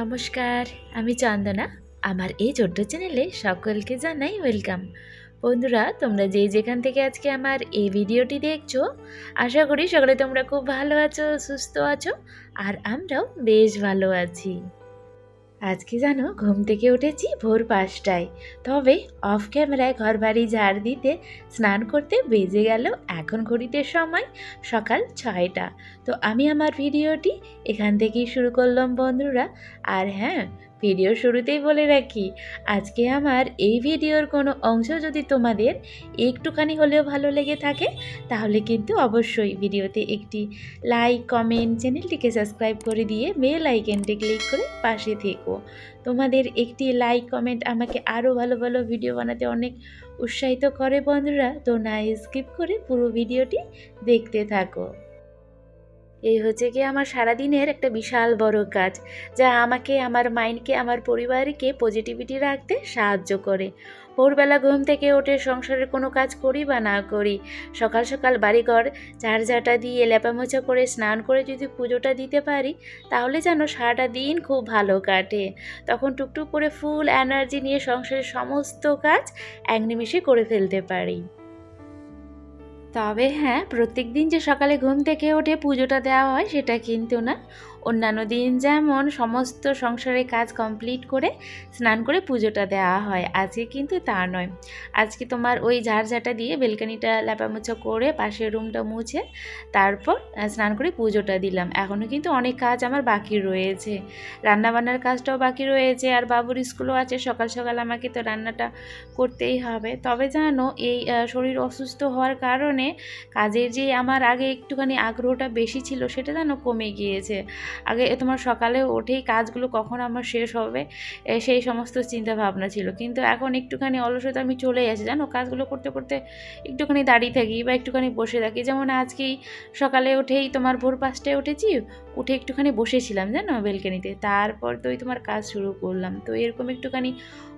নমস্কার, আমি চন্দনা। আমার এই ছোট্ট চ্যানেলে সকলকে জানাই ওয়েলকাম। বন্ধুরা, তোমরা যে যেখান থেকে আজকে আমার এই ভিডিওটি দেখছ, আশা করি সকলে তোমরা খুব ভালো আছো, সুস্থ আছো, আর আমরাও বেশ ভালো আছি। আজকে জানো ঘুম থেকে উঠেছি ভোর পাঁচটায়। তবে অফ ক্যামেরায় ঘর বাড়ি ঝাড় দিতে, স্নান করতে বেজে গেল এখন ঘড়িতে সময় সকাল ছয়টা। তো আমি আমার ভিডিওটি এখান থেকেই শুরু করলাম বন্ধুরা। আর হ্যাঁ ভিডিও শুরুতেই বলে রাখি, আজকে আমার এই ভিডিওর কোনো অংশ যদি তোমাদের একটুখানি হলেও ভালো লেগে থাকে, তাহলে কিন্তু অবশ্যই ভিডিওতে একটি লাইক কমেন্ট চ্যানেলটিকে সাবস্ক্রাইব করে দিয়ে বেল আইকনটি ক্লিক করে পাশে থেকো। তোমাদের একটি লাইক কমেন্ট আমাকে আরও ভালো ভালো ভিডিও বানাতে অনেক উৎসাহিত করে বন্ধুরা, তো না স্কিপ করে পুরো ভিডিওটি দেখতে থাকো। এই হচ্ছে কি আমার সারাদিনের একটা বিশাল বড় কাজ, যা আমাকে, আমার মাইন্ডকে, আমার পরিবারকে পজিটিভিটি রাখতে সাহায্য করে। ভোরবেলা ঘুম থেকে ওঠে সংসারের কোনো কাজ করি বা না করি, সকাল সকাল বাড়িঘর ঝাড়ঝাটা দিয়ে লেপামোছা করে স্নান করে যদি পুজোটা দিতে পারি, তাহলে যেন সারাটা দিন খুব ভালো কাটে। তখন টুকটুক করে ফুল এনার্জি নিয়ে সংসারের সমস্ত কাজ এক নিমিষে করে ফেলতে পারি। তবে হ্যাঁ প্রত্যেক দিন যে সকালে ঘুম থেকে ওঠে পুজোটা দেওয়া হয়, সেটা কিন্তু না। অন্যান্য দিন যেমন সমস্ত সংসারের কাজ কমপ্লিট করে স্নান করে পুজোটা দেওয়া হয়। আজকে কিন্তু তা নয়। আজকে তোমার ওই ঝাড়ঝাটা দিয়ে বেলকানিটা ল্যাপামোছা করে পাশের রুমটা মুছে তারপর স্নান করে পুজোটা দিলাম। এখনও কিন্তু অনেক কাজ আমার বাকি রয়েছে। রান্নাবান্নার কাজটাও বাকি রয়েছে আর বাবুর স্কুলও আছে। সকাল সকাল আমাকে তো রান্নাটা করতেই হবে। তবে জানো এই শরীর অসুস্থ হওয়ার কারণে কাজের যে আমার আগে একটুখানি আগ্রহটা বেশি ছিল সেটা যেন কমে গিয়েছে। আগে তোমার সকালে উঠেই কাজগুলো কখন আমার শেষ হবে সেই সমস্ত চিন্তা ভাবনা ছিল। কিন্তু এখন একটুখানি অলসতা আমি চলে আসি, জানো? কাজগুলো করতে করতে একটুখানি দাঁড়িয়ে থাকি বা একটুখানি বসে থাকি। যেমন আজকেই সকালে উঠেই তোমার ভোর পাঁচটায় উঠেছি, উঠে একটুখানি বসেছিলাম, জানো? বেলকানিতে তারপর তো ওই তোমার কাজ শুরু করলাম। তো এরকম একটুখানি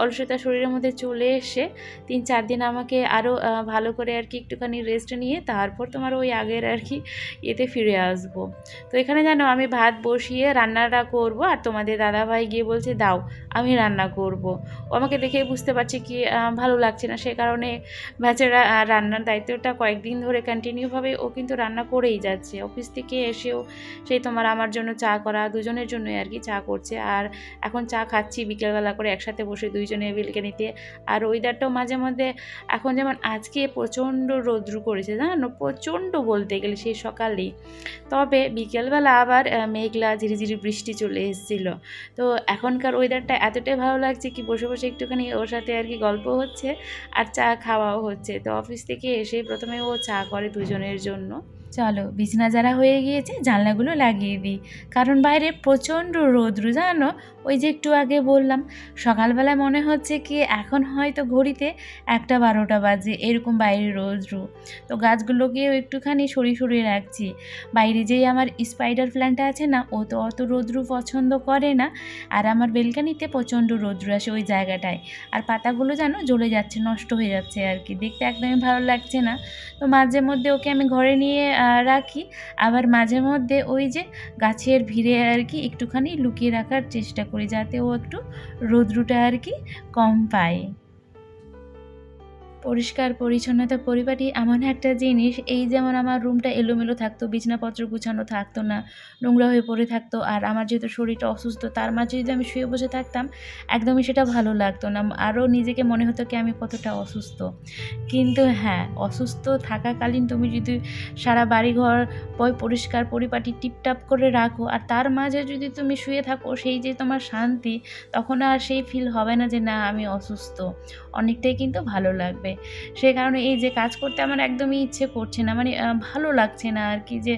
অলসতা শরীরের মধ্যে চলে এসে তিন চার দিন আমাকে আরও ভালো করে আর কি একটুখানি রেস্ট নিয়ে তারপর তোমার ওই আগের আর কি এতে ফিরে আসব। তো এখানে জানো, আমি ভাত বসিয়ে রান্নাটা করব আর তোমাদের দাদাভাই গিয়ে বলছে, দাও, আমি রান্না করব। ও আমাকে দেখে বুঝতে পারছে কি ভালো লাগছে না। সে কারণে বেচারা রান্নার দায়িত্বটা কয়েকদিন ধরে কন্টিনিউভাবে ও কিন্তু রান্না করেই যাচ্ছে। অফিস থেকে এসেও সেই তোমার আমার জন্য চা করা, দুজনের জন্যই আর কি চা করছে। আর এখন চা খাচ্ছি বিকেলবেলা করে একসাথে বসে দুইজনে নিতে। আর ওয়েদারটাও মাঝে মধ্যে এখন যেমন আজকে প্রচণ্ড রৌদ্র করেছে, জানো? প্রচণ্ড বলতে গেলে সেই সকালেই। তবে বিকেলবেলা আবার মেঘলা, ঝিরিঝিরি বৃষ্টি চলে এসেছিল। তো এখনকার ওয়েদারটা এতটাই ভালো লাগছে কি বসে বসে একটুখানি ওর সাথে আর কি গল্প হচ্ছে আর চা খাওয়াও হচ্ছে। তো অফিস থেকে এসেই প্রথমে ও চা করে দুজনের জন্য। চলো, বিছনা যারা হয়ে গিয়েছে, জানলাগুলো লাগিয়ে দিই। কারণ বাইরে প্রচণ্ড রৌদ্র, জানো? ওই যে একটু আগে বললাম সকালবেলায় মনে হচ্ছে কি এখন হয়তো ঘড়িতে একটা বারোটা বাজে, এরকম বাইরে রৌদ্র। তো গাছগুলোকেও একটুখানি সরিয়ে সরিয়ে রাখছি। বাইরে যেই আমার স্পাইডার প্ল্যান্টটা আছে না, ও তো অত রৌদ্র পছন্দ করে না, আর আমার বেলকানিতে প্রচণ্ড রৌদ্র আসে ওই জায়গাটায়। আর পাতাগুলো যেন জ্বলে যাচ্ছে, নষ্ট হয়ে যাচ্ছে আর কি। দেখতে একদমই ভালো লাগছে না। তো মাঝে মধ্যে ওকে আমি ঘরে নিয়ে রাখি। আবার মাঝে মধ্যে ওই যে গাছের ভিড়ে আর কি একটুখানি লুকিয়ে রাখার চেষ্টা করি যাতে ও একটু রৌদ্রটা আর কি কম পায়। পরিষ্কার, পরিচ্ছন্নতা, পরিপাটি এমন একটা জিনিস, এই যেমন আমার রুমটা এলোমেলো থাকতো, বিছনাপত্র গুছানো থাকতো না, নোংরা হয়ে পড়ে থাকতো, আর আমার যেহেতু শরীরটা অসুস্থ, তার মাঝে যদি আমি শুয়ে বসে থাকতাম, একদমই সেটা ভালো লাগতো না। আরও নিজেকে মনে হতো কি আমি কতটা অসুস্থ। কিন্তু হ্যাঁ অসুস্থ থাকাকালীন তুমি যদি সারা বাড়িঘর বই পরিষ্কার, পরিপাটি টিপটাপ করে রাখো, আর তার মাঝে যদি তুমি শুয়ে থাকো, সেই যে তোমার শান্তি, তখন আর সেই ফিল হবে না যে না, আমি অসুস্থ। অনেকটাই কিন্তু ভালো লাগবে। সে কারণে এই যে কাজ করতে আমার একদমই ইচ্ছে করছে না। মানে ভালো লাগছে না আর কি যে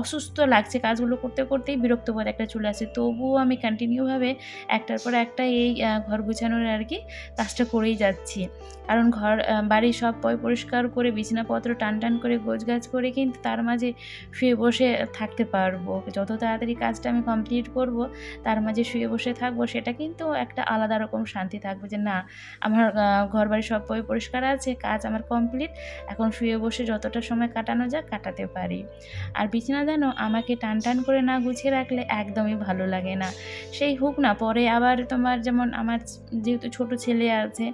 অসুস্থ লাগছে। কাজগুলো করতে করতেই বিরক্ত বিরক্তবোধ একটা চলে আসে তবুও আমি কন্টিনিউভাবে একটার পর একটা এই ঘর গুছানোর আর কি কাজটা করেই যাচ্ছি। কারণ ঘর বাড়ির সব পয় পরিষ্কার করে, বিছানাপত্র টান টান করে, গোছগাছ করে কিন্তু তার মাঝে শুয়ে বসে থাকতে পারব। যত তাড়াতাড়ি কাজটা আমি কমপ্লিট করব, তার মাঝে শুয়ে বসে থাকব, সেটা কিন্তু একটা আলাদা রকম শান্তি থাকবে যে, না, আমার ঘর বাড়ি সব পয় পরিষ্কার আছে, কাজ আমার কমপ্লিট। এখন শুয়ে বসে যতটা সময় কাটানো যাক, কাটাতে পারি। আর বিছানা যেন আমাকে টান টান করে না গুছিয়ে রাখলে একদমই ভালো লাগে না। সেই হোক না, পরে আবার তোমার যেমন আমার যেহেতু ছোট ছেলে আছে,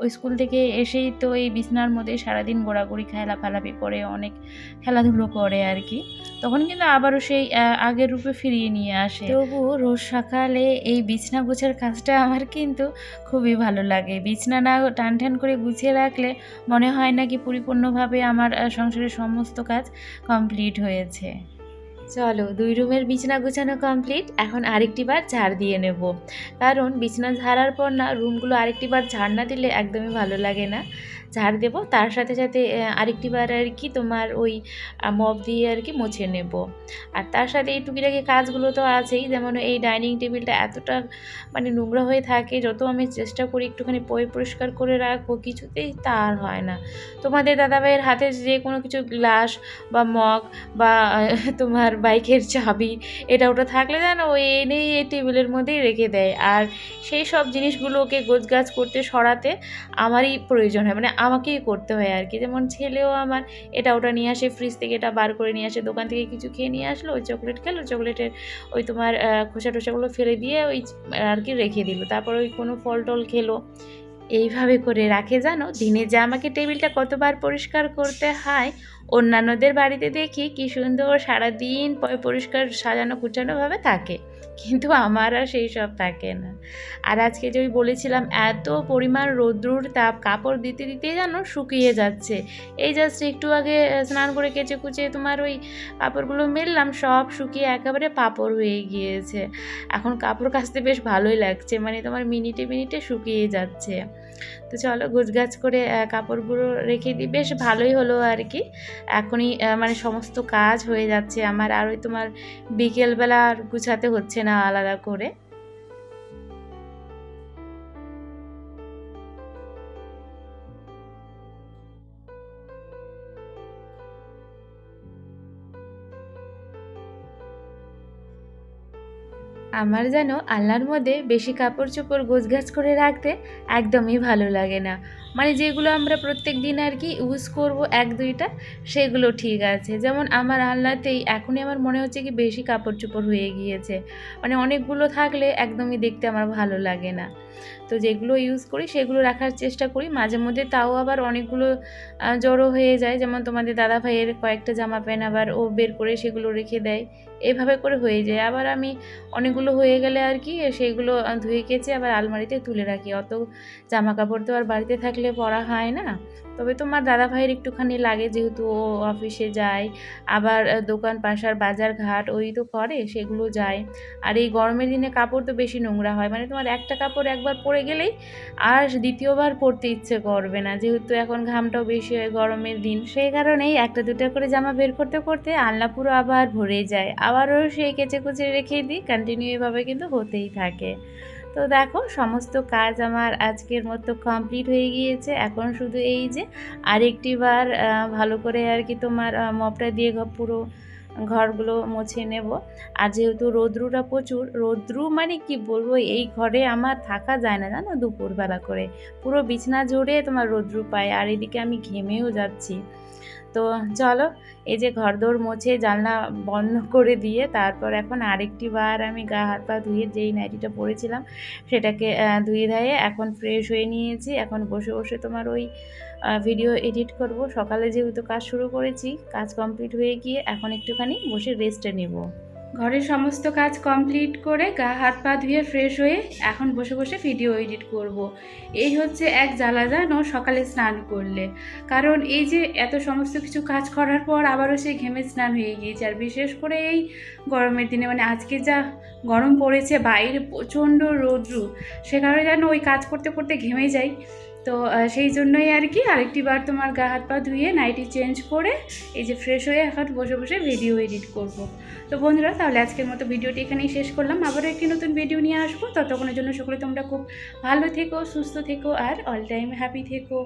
ওই স্কুল থেকে এসেই তো এই বিছানার মধ্যে সারাদিন গোড়াগড়ি খেলা ফালাপি করে অনেক খেলাধুলো করে আর কি। তখন কিন্তু আবারও সেই আগের রূপে ফিরিয়ে নিয়ে আসে। তবু রোজ সকালে এই বিছনা গোছার কাজটা আমার কিন্তু খুবই ভালো লাগে। বিছনা না টান টান করে গুছিয়ে রাখলে মনে হয় না কি পরিপূর্ণভাবে আমার সংসারের সমস্ত কাজ কমপ্লিট হয়েছে। চলো দুই রুমের বিছানা গোছানো কমপ্লিট। এখন আরেকটি বার ঝাড় দিয়ে নেব। কারণ বিছানা ঝাড়ার পর না রুমগুলো আরেকটি বার ঝাড় না দিলে একদমই ভালো লাগে না। ঝাড় দেবো। তার সাথে সাথে আরেকটি বার আর কি তোমার ওই মপ দিয়ে আর কি মুছে নেব। আর তার সাথে এই টুকিটাকি কাজগুলো তো আছেই। যেমন এই ডাইনিং টেবিলটা এতটা মানে নোংরা হয়ে থাকে, যত আমি চেষ্টা করি একটুখানি পয় পরিষ্কার করে রাখব, কিছুতেই তা আর হয় না। তোমাদের দাদাভাইয়ের হাতে যে কোনো কিছু গ্লাস বা মগ বা তোমার বাইকের চাবি, এটা ওটা থাকলে জানো ওই এনেই এই টেবিলের মধ্যেই রেখে দেয়। আর সেই সব জিনিসগুলোকে গোছগাছ করতে, সরাতে আমারই প্রয়োজন হয়। মানে আমাকেই করতে হয় আর কি। যেমন ছেলেও আমার এটা ওটা নিয়ে আসে ফ্রিজ থেকে এটা বার করে নিয়ে আসে, দোকান থেকে কিছু খেয়ে নিয়ে আসলো, ওই চকলেট খেলো চকলেটের ওই তোমার খোসা টোসাগুলো ফেলে দিয়ে ওই, আর কি রেখে দিল। তারপর ওই কোনো ফল টল খেলো। এইভাবে করে রাখে জানো? দিনে যে আমাকে টেবিলটা কতবার পরিষ্কার করতে হয় অন্যান্যদের বাড়িতে দেখি কি সুন্দর সারাদিন পরিষ্কার সাজানো কুচানোভাবে থাকে। কিন্তু আমার আর সেই সব থাকে না। আর আজকে যে বলেছিলাম, এত পরিমাণ রৌদ্রুর তাপ কাপড় দিতে দিতে যেন শুকিয়ে যাচ্ছে। এই জাস্ট একটু আগে স্নান করে কেচে কুচে তোমার ওই কাপড়গুলো মেললাম, সব শুকিয়ে একেবারে পাপড় হয়ে গিয়েছে। এখন কাপড় কাচতে বেশ ভালোই লাগছে মানে তোমার মিনিটে মিনিটে শুকিয়ে যাচ্ছে। তো চলো গোছগাছ করে কাপড়গুলো রেখে দিই। বেশ ভালোই হলো আর কি। এখনই মানে সমস্ত কাজ হয়ে যাচ্ছে আমার। আর ওই তোমার বিকেলবেলা আর গুছাতে হচ্ছে না আলাদা করে। আমার যেন আলনার মধ্যে বেশি কাপড় চোপড় গোছগাছ করে রাখতে একদমই ভালো লাগে না। মানে যেগুলো আমরা প্রত্যেক দিন আর কি ইউজ করব এক, দুইটা, সেগুলো ঠিক আছে। যেমন আমার আলনাতেই এখনই আমার মনে হচ্ছে কি বেশি কাপড় চোপড় হয়ে গিয়েছে। মানে অনেকগুলো থাকলে একদমই দেখতে আমার ভালো লাগে না। তো যেগুলো ইউজ করি সেগুলো রাখার চেষ্টা করি। মাঝে মধ্যে তাও আবার অনেকগুলো জড়ো হয়ে যায়। যেমন তোমাদের দাদা ভাইয়ের কয়েকটা জামা প্যান্ট আবার ও বের করে সেগুলো রেখে দেয়। এভাবে করে হয়ে যায়। আবার আমি অনেকগুলো হয়ে গেলে আর কি সেইগুলো আহ, ধুয়ে কেচে আবার আলমারিতে তুলে রাখি। অত জামা কাপড় তো আর বাড়িতে থাকলে পরা হয় না। তবে তোমার দাদা ভাইয়ের একটুখানি লাগে যেহেতু ও অফিসে যায়। আবার দোকান পাশার বাজার ঘাট ওই তো করে সেগুলো যায়। আর এই গরমের দিনে কাপড় তো বেশি নোংরা হয়। মানে তোমার একটা কাপড় একবার পরে গেলেই আর দ্বিতীয়বার পরতে ইচ্ছে করবে না। যেহেতু এখন ঘামটাও বেশি হয় গরমের দিন, সেই কারণেই একটা দুটা করে জামা বের করতে করতে আলনা পুরো আবার ভরে যায়। আবারও সেই কেচে কুচে রেখে দিই কন্টিনিউ এভাবে কিন্তু হতেই থাকে। তো দেখো, সমস্ত কাজ আমার আজকের মতো কমপ্লিট হয়ে গিয়েছে। এখন শুধু এই যে আরেকটি বার ভালো করে আর কি তোমার মপটা দিয়ে পুরো ঘরগুলো মুছে নেব। আর যেহেতু রৌদ্রুটা প্রচুর, রৌদ্রু মানে কি বলব? এই ঘরে আমার থাকা যায় না, জানো? দুপুরবেলা করে। পুরো বিছনা জুড়ে তোমার রৌদ্রু পায়। আর এদিকে আমি ঘেমেও যাচ্ছি। তো চলো, এই যে ঘরদোর মোছে জানলা বন্ধ করে দিয়ে তারপর এখন আরেকটি বার আমি গা, হাত, পা ধুয়ে যেই নাইটিটা পরেছিলাম সেটাকে ধুয়ে ধুয়ে এখন ফ্রেশ হয়ে নিয়েছি। এখন বসে বসে তোমার ওই ভিডিও এডিট করব। সকালে যেহেতু কাজ শুরু করেছি, কাজ কমপ্লিট হয়ে গিয়ে এখন একটুখানি বসে রেস্টে নেব। ঘরের সমস্ত কাজ কমপ্লিট করে গা, হাত পা ধুয়ে ফ্রেশ হয়ে এখন বসে বসে ভিডিও এডিট করব। এই হচ্ছে এক জ্বালা জানো সকালে স্নান করলে। কারণ এই যে এত সমস্ত কিছু কাজ করার পর আবারও সেই ঘেমে স্নান হয়ে গিয়েছে। আর বিশেষ করে এই গরমের দিনে মানে আজকে যা গরম পড়েছে, বাইরে প্রচণ্ড রৌদ্রু, সে কারণে যেন ওই কাজ করতে করতে ঘেমে যাই। তো সেই জন্যই আর কি আরেকটি বার তোমার গা হাত পা ধুয়ে নাইটি চেঞ্জ করে এই যে ফ্রেশ হয়ে এখন বসে বসে ভিডিও এডিট করব। তো বন্ধুরা, তাহলে আজকের মতো ভিডিওটি এখানেই শেষ করলাম। আবারও একটি নতুন ভিডিও নিয়ে আসব। ততক্ষণের জন্য সকলে তোমরা খুব ভালো থেকো, সুস্থ থেকো আর অল টাইম হ্যাপি থেকো।